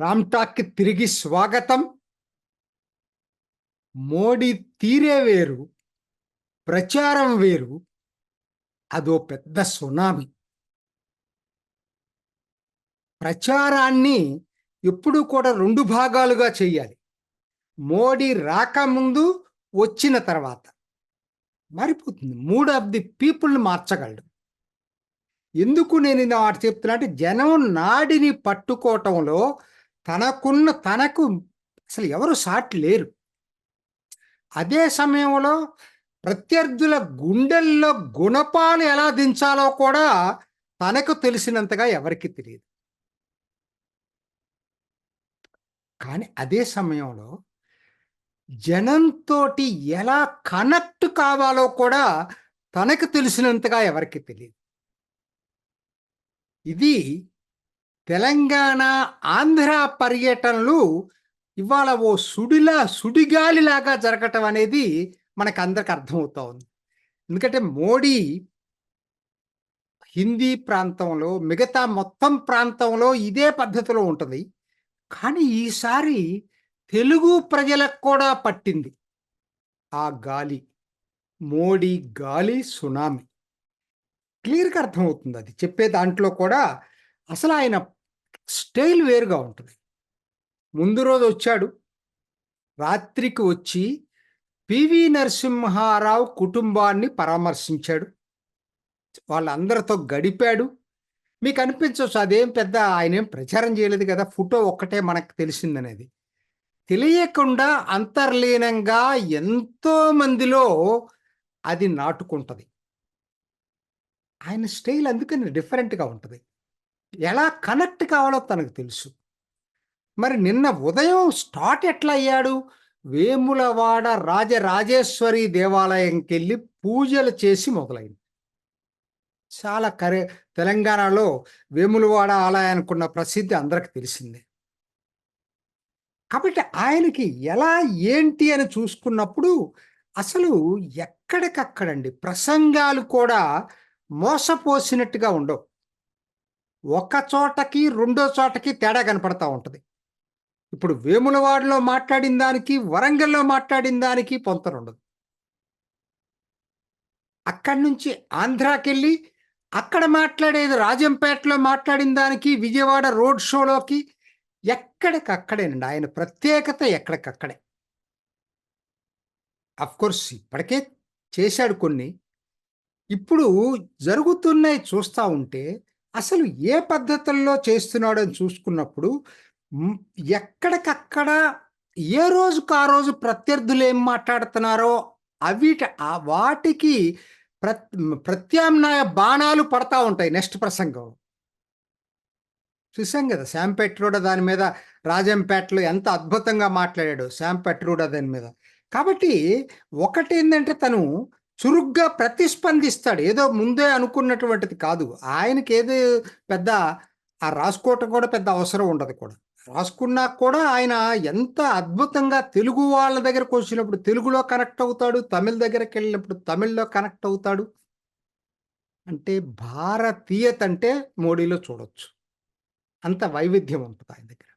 రామ్టాక్కి తిరిగి స్వాగతం. మోడీ తీరే వేరు ప్రచారం వేరు అదో పెద్ద సునామీ. ప్రచారాన్ని ఎప్పుడూ కూడా రెండు భాగాలుగా చేయాలి. మోడీ రాకముందు వచ్చిన తర్వాత. మారిపోతుంది. మూడ్ ఆఫ్ ది పీపుల్ని మార్చగలడు. ఎందుకు నేను ఇది మాట చెప్తున్నా అంటే జనం నాడిని పట్టుకోవటంలో తనకున్న తనకు అసలు ఎవరు సాటి లేరు. అదే సమయంలో ప్రత్యర్థుల గుండెల్లో గుణపాలు ఎలా దించాలో కూడా తనకు తెలిసినంతగా ఎవరికి తెలియదు. కానీ అదే సమయంలో జనంతోటి ఎలా కనెక్ట్ కావాలో కూడా తనకు తెలిసినంతగా ఎవరికి తెలియదు. ఇది తెలంగాణ ఆంధ్ర పర్యటనలు ఇవాళ ఓ సుడిలా సుడిగాలిలాగా జరగటం అనేది మనకు అందరికి అర్థమవుతా ఉంది. ఎందుకంటే మోడీ హిందీ ప్రాంతంలో మిగతా మొత్తం ప్రాంతంలో ఇదే పద్ధతిలో ఉంటుంది. కానీ ఈసారి తెలుగు ప్రజలకు కూడా పట్టింది. ఆ గాలి మోడీ గాలి సునామీ. క్లియర్గా అర్థమవుతుంది అది. చెప్పే దాంట్లో కూడా అసలు ఆయన స్టైల్ వేరుగా ఉంటుంది. ముందు రోజు వచ్చాడు. రాత్రికి వచ్చి పివి నరసింహారావు కుటుంబాన్ని పరామర్శించాడు. వాళ్ళందరితో గడిపాడు. మీకు అనిపించవచ్చు అదేం పెద్ద ఆయన ఏం ప్రచారం చేయలేదు కదా ఫోటో ఒక్కటే మనకు తెలిసిందనేది. తెలియకుండా అంతర్లీనంగా ఎంతో మందిలో అది నాటుకుంటుంది. ఆయన స్టైల్ అందుకని డిఫరెంట్గా ఉంటుంది. ఎలా కనెక్ట్ కావాలో తనకు తెలుసు. మరి నిన్న ఉదయం స్టార్ట్ ఎట్లా అయ్యాడు? వేములవాడ రాజరాజేశ్వరి దేవాలయంకి వెళ్ళి పూజలు చేసి మొదలైంది. చాలా కరే తెలంగాణలో వేములవాడ ఆలయానికి ఉన్న ప్రసిద్ధి అందరికి తెలిసిందే. కాబట్టి ఆయనకి ఎలా ఏంటి అని చూసుకున్నప్పుడు అసలు ఎక్కడికక్కడండి? ప్రసంగాలు కూడా మోసపోసినట్టుగా ఉండవు. ఒక చోటకి రెండో చోటకి తేడా కనపడతా ఉంటుంది. ఇప్పుడు వేములవాడలో మాట్లాడిన దానికి వరంగల్లో మాట్లాడిన దానికి పొంతనుండదు అక్కడి నుంచి ఆంధ్రాకెళ్ళి అక్కడ మాట్లాడేది రాజంపేటలో మాట్లాడిన దానికి విజయవాడ రోడ్ షోలోకి ఎక్కడికక్కడేనండి. ఆయన ప్రత్యేకత ఎక్కడికక్కడే. కోర్స్ ఇప్పటికే చేశాడు కొన్ని. ఇప్పుడు జరుగుతున్నాయి చూస్తూ ఉంటే అసలు ఏ పద్ధతుల్లో చేస్తున్నాడు అని చూసుకున్నప్పుడు ఎక్కడికక్కడ ఏ రోజుకు ఆ రోజు ప్రత్యర్థులు ఏం మాట్లాడుతున్నారో అవి వాటికి ప్ర ప్రత్యామ్నాయ బాణాలు పడతా ఉంటాయి నెక్స్ట్ ప్రసంగం. చూసాం కదా శామ్ పెట్రోడా దాని మీద రాజంపేటలో ఎంత అద్భుతంగా మాట్లాడాడు శామ్ పెట్రోడా దాని మీద. కాబట్టి ఒకటి ఏంటంటే తను చురుగ్గా ప్రతిస్పందిస్తాడు. ఏదో ముందే అనుకున్నటువంటిది కాదు. ఆయనకి ఏదో పెద్ద ఆ రాసుకోవటం కూడా పెద్ద అవసరం ఉండదు కూడా. రాసుకున్నా కూడా ఆయన ఎంత అద్భుతంగా తెలుగు వాళ్ళ దగ్గరకు వచ్చినప్పుడు తెలుగులో కనెక్ట్ అవుతాడు తమిళ దగ్గరికి వెళ్ళినప్పుడు తమిళ్ళో కనెక్ట్ అవుతాడు. అంటే భారతీయత అంటే మోడీలో చూడొచ్చు. అంత వైవిధ్యం ఉంటుంది ఆయన దగ్గర.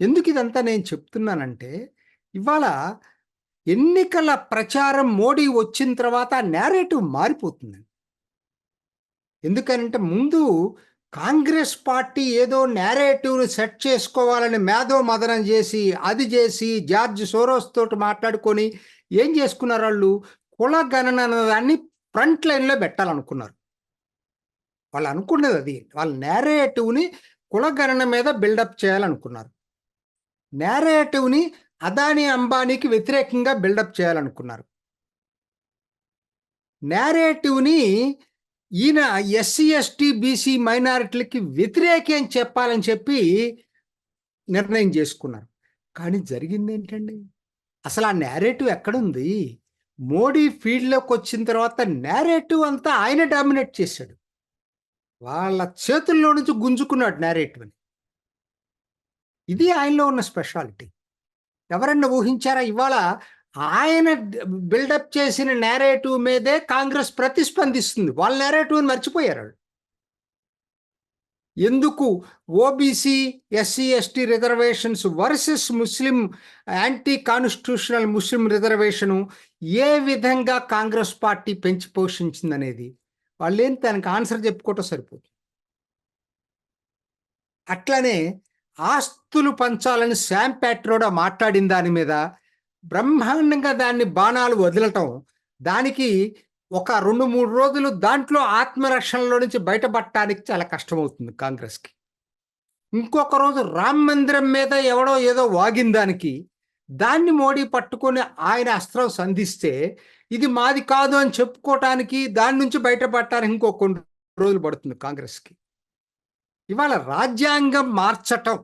ఎందుకు ఇదంతా నేను చెప్తున్నానంటే ఇవాళ ఎన్నికల ప్రచారం మోడీ వచ్చిన తర్వాత నేరేటివ్ మారిపోతుంది. ఎందుకనంటే ముందు కాంగ్రెస్ పార్టీ ఏదో నేరేటివ్ని సెట్ చేసుకోవాలని మేధో మదనం చేసి అది చేసి జార్జ్ సోరోస్ తోటి మాట్లాడుకొని ఏం చేసుకున్నారు వాళ్ళు? కుల గణన దాన్ని ఫ్రంట్ లైన్లో పెట్టాలనుకున్నారు. వాళ్ళు అనుకున్నది అది. వాళ్ళ నేరేటివ్ని కులగణన మీద బిల్డప్ చేయాలనుకున్నారు. నేరేటివ్ని అదాని అంబానీకి వ్యతిరేకంగా బిల్డప్ చేయాలనుకున్నారు. నేరేటివ్ని ఈయన ఎస్సీ ఎస్టీ బీసీ మైనారిటీలకి వ్యతిరేకం చెప్పాలని చెప్పి నిర్ణయం చేసుకున్నారు. కానీ జరిగింది ఏంటండి? అసలు ఆ నేరేటివ్ ఎక్కడుంది? మోడీ ఫీల్డ్లోకి వచ్చిన తర్వాత నేరేటివ్ అంతా ఆయన డామినేట్ చేశాడు. వాళ్ళ చేతుల్లో నుంచి గుంజుకున్నాడు నేరేటివ్ని. ఇది ఆయనలో ఉన్న స్పెషాలిటీ. ఎవరన్నా ఊహించారా? ఇవాళ ఆయన బిల్డప్ చేసిన నేరేటివ్ మీదే కాంగ్రెస్ ప్రతిస్పందిస్తుంది. వాళ్ళ నేరేటివ్ని మర్చిపోయారు ఎందుకు OBC SC ST reservations versus Muslim anti constitutional Muslim reservation ఏ విధంగా కాంగ్రెస్ పార్టీ పెంచి పోషించిందనేది? వాళ్ళేం దానికి ఆన్సర్ చెప్పుకోవటం సరిపోతుంది అట్లనే ఆస్తులు పంచాలని శామ్ ప్యాట్రోడా మాట్లాడిన దాని మీద బ్రహ్మాండంగా దాన్ని బాణాలు వదలటం దానికి ఒక రెండు మూడు రోజులు దాంట్లో ఆత్మరక్షణలో నుంచి బయటపడటానికి చాలా కష్టమవుతుంది కాంగ్రెస్కి. ఇంకొక రోజు రామ్ మందిరం మీద ఎవడో ఏదో వాగిన దానికి దాన్ని మోడీ పట్టుకొని ఆయన అస్త్రం సంధిస్తే ఇది మాది కాదు అని చెప్పుకోవటానికి దాని నుంచి బయటపడటానికి ఇంకో కొన్ని రోజులు పడుతుంది కాంగ్రెస్కి. ఇవాళ రాజ్యాంగం మార్చటం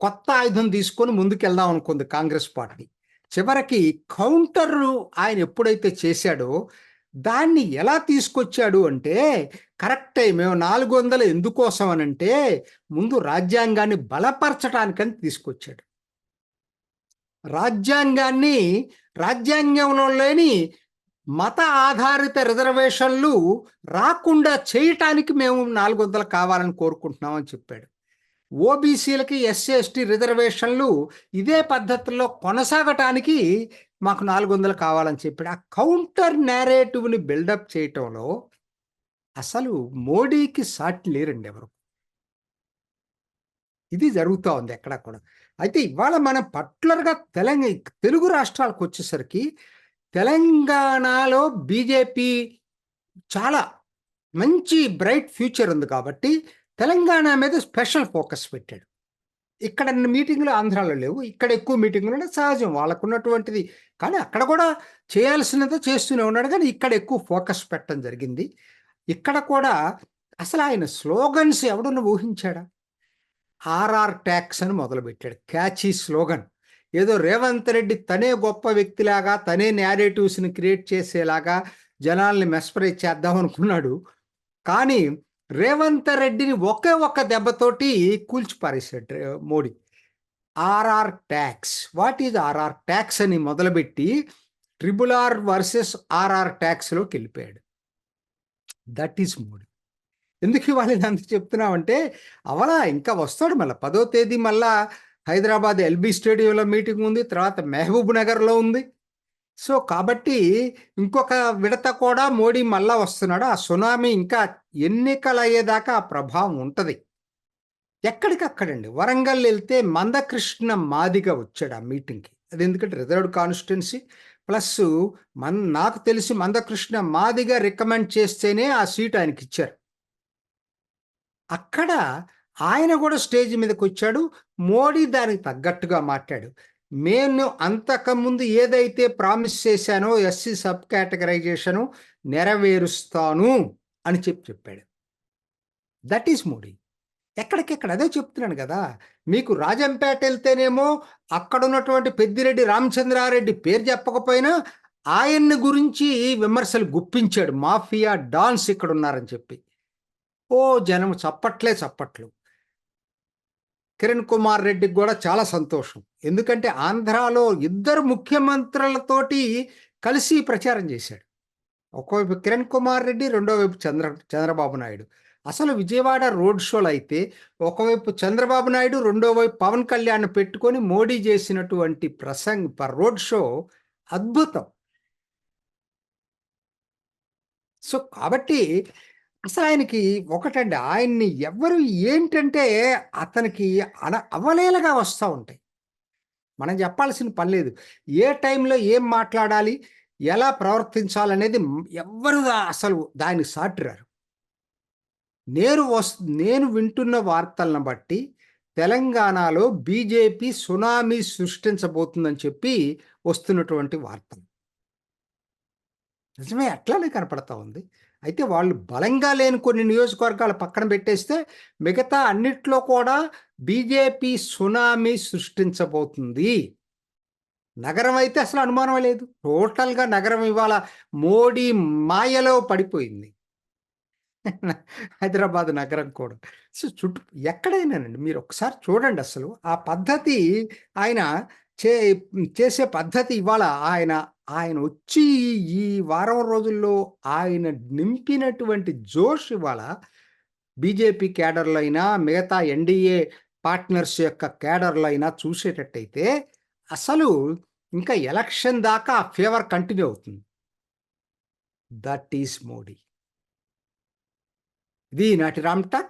కొత్త ఆయుధం తీసుకొని ముందుకెళ్దాం అనుకుంది కాంగ్రెస్ పార్టీ. చివరికి కౌంటర్ ఆయన ఎప్పుడైతే చేశాడో దాన్ని ఎలా తీసుకొచ్చాడు అంటే కరెక్టే మేము నాలుగు వందలు ఎందుకోసం అనంటే ముందు రాజ్యాంగాన్ని బలపరచడానికని తీసుకొచ్చాడు. రాజ్యాంగాన్ని రాజ్యాంగంలో లేని మత ఆధారిత రిజర్వేషన్లు రాకుండా చేయటానికి మేము నాలుగు వందలు కావాలని కోరుకుంటున్నామని చెప్పాడు. ఓబీసీలకి ఎస్సీ ఎస్టీ రిజర్వేషన్లు ఇదే పద్ధతిలో కొనసాగటానికి మాకు నాలుగు వందలు కావాలని చెప్పాడు. ఆ కౌంటర్ నేరేటివ్ని బిల్డప్ చేయటంలో అసలు మోడీకి సాటి లేరండి ఎవరు. ఇది జరుగుతూ ఉంది ఎక్కడ కూడా. అయితే ఇవాళ మనం పర్టికులర్గా తెలంగాణ తెలుగు రాష్ట్రాలకు వచ్చేసరికి తెలంగాణలో బీజేపీ చాలా మంచి బ్రైట్ ఫ్యూచర్ ఉంది కాబట్టి తెలంగాణ మీద స్పెషల్ ఫోకస్ పెట్టాడు. ఇక్కడ మీటింగ్లు ఆంధ్రాలో లేవు ఇక్కడ ఎక్కువ మీటింగ్లు అంటే సహజం వాళ్ళకు ఉన్నటువంటిది కానీ అక్కడ కూడా చేయాల్సినంత చేస్తూనే ఉన్నాడు కానీ ఇక్కడ ఎక్కువ ఫోకస్ పెట్టడం జరిగింది. ఇక్కడ కూడా అసలు ఆయన స్లోగన్స్ ఎవడన్నా ఊహించాడా? ఆర్ఆర్ ట్యాక్స్ అని మొదలుపెట్టాడు. Catchy slogan. ఏదో రేవంత్ రెడ్డి తనే గొప్ప వ్యక్తిలాగా తనే నేరేటివ్స్ని క్రియేట్ చేసేలాగా జనాల్ని మెస్పరైజ్ చేద్దాం అనుకున్నాడు. కానీ రేవంత్ రెడ్డిని ఒకే ఒక్క దెబ్బతోటి కూల్చిపారేశాడు Modi. RR tax. What is RR tax అని మొదలుపెట్టి ట్రిబుల్ ఆర్ వర్సెస్ ఆర్ఆర్ ట్యాక్స్లోకి వెళ్ళిపోయాడు. That is Modi. ఎందుకు ఇవాళ అంత చెప్తున్నామంటే అవలా ఇంకా వస్తాడు మళ్ళీ. పదో తేదీ మళ్ళా హైదరాబాద్ ఎల్బీ స్టేడియంలో మీటింగ్ ఉంది తర్వాత మహబూబ్ నగర్లో ఉంది. సో కాబట్టి ఇంకొక విడత కూడా మోడీ మళ్ళా వస్తున్నాడు. ఆ సునామీ ఇంకా ఎన్నికలు అయ్యేదాకా ఆ ప్రభావం ఉంటుంది. ఎక్కడికక్కడండి? వరంగల్ వెళ్తే మందకృష్ణ మాదిగా వచ్చాడు ఆ మీటింగ్కి. అది ఎందుకంటే రిజర్వ్డ్ కాన్స్టిట్యున్సీ. ప్లస్ మన్ నాకు తెలిసి మందకృష్ణ మాదిగా రికమెండ్ చేస్తేనే ఆ సీట్ ఆయనకి ఇచ్చారు అక్కడ ఆయన కూడా స్టేజ్ మీదకి వచ్చాడు మోడీ దానికి తగ్గట్టుగా మాట్లాడు. నేను అంతకుముందు ఏదైతే ప్రామిస్ చేశానో ఎస్సీ సబ్ కేటగరైజేషను నెరవేరుస్తాను అని చెప్పి చెప్పాడు. That is Modi. ఎక్కడికెక్కడ? అదే చెప్తున్నాను కదా. మీకు రాజంపేట వెళ్తేనేమో అక్కడ ఉన్నటువంటి పెద్దిరెడ్డి రామచంద్రారెడ్డి పేరు చెప్పకపోయినా ఆయన్ని గురించి విమర్శలు గుప్పించాడు. మాఫియా డాన్స్ ఇక్కడ ఉన్నారని చెప్పి. ఓ జనం చప్పట్లే చప్పట్లు. కిరణ్ కుమార్ రెడ్డికి కూడా చాలా సంతోషం. ఎందుకంటే ఆంధ్రాలో ఇద్దరు ముఖ్యమంత్రులతోటి కలిసి ప్రచారం చేశాడు. ఒకవైపు కిరణ్ కుమార్ రెడ్డి రెండో వైపు చంద్ర చంద్రబాబు నాయుడు. అసలు విజయవాడ రోడ్ షోలు అయితే ఒకవైపు చంద్రబాబు నాయుడు రెండో వైపు పవన్ కళ్యాణ్ పెట్టుకొని మోడీ చేసినటువంటి ప్రసంగ రోడ్ షో అద్భుతం. సో కాబట్టి అసలు ఆయనకి ఒకటండి. ఆయన్ని ఎవరు ఏంటంటే అతనికి అన అవలేలగా వస్తూ ఉంటాయి. మనం చెప్పాల్సిన పని లేదు. ఏ టైంలో ఏం మాట్లాడాలి ఎలా ప్రవర్తించాలనేది ఎవ్వరు అసలు దాన్ని సాటిరారు. నేను వస్ నేను వింటున్న వార్తలను బట్టి తెలంగాణలో బీజేపీ సునామీ సృష్టించబోతుందని చెప్పి వస్తున్నటువంటి వార్తలు. నిజమే అట్లానే కనపడతా ఉంది. అయితే వాళ్ళు బలంగా లేని కొన్ని నియోజకవర్గాలు పక్కన పెట్టేస్తే మిగతా అన్నిట్లో కూడా బీజేపీ సునామీ సృష్టించబోతుంది. నగరం అయితే అసలు అనుమానం లేదు. టోటల్గా నగరం ఇవాళ మోడీ మాయలో పడిపోయింది. హైదరాబాద్ నగరం కూడా. సో చుట్టూ ఎక్కడైనానండి? మీరు ఒకసారి చూడండి అసలు ఆ పద్ధతి. ఆయన చే చేసే పద్ధతి ఇవాళ ఆయన ఆయన వచ్చి ఈ వారం రోజుల్లో ఆయన నింపినటువంటి జోష్ ఇవాళ బీజేపీ క్యాడర్లు అయినా మిగతా ఎన్డీఏ పార్ట్నర్స్ యొక్క క్యాడర్లు అయినా చూసేటట్టయితే అసలు ఇంకా ఎలక్షన్ దాకా ఆ ఫేవర్ కంటిన్యూ అవుతుంది. That is Modi. ఇది నాటి రామ్టాక్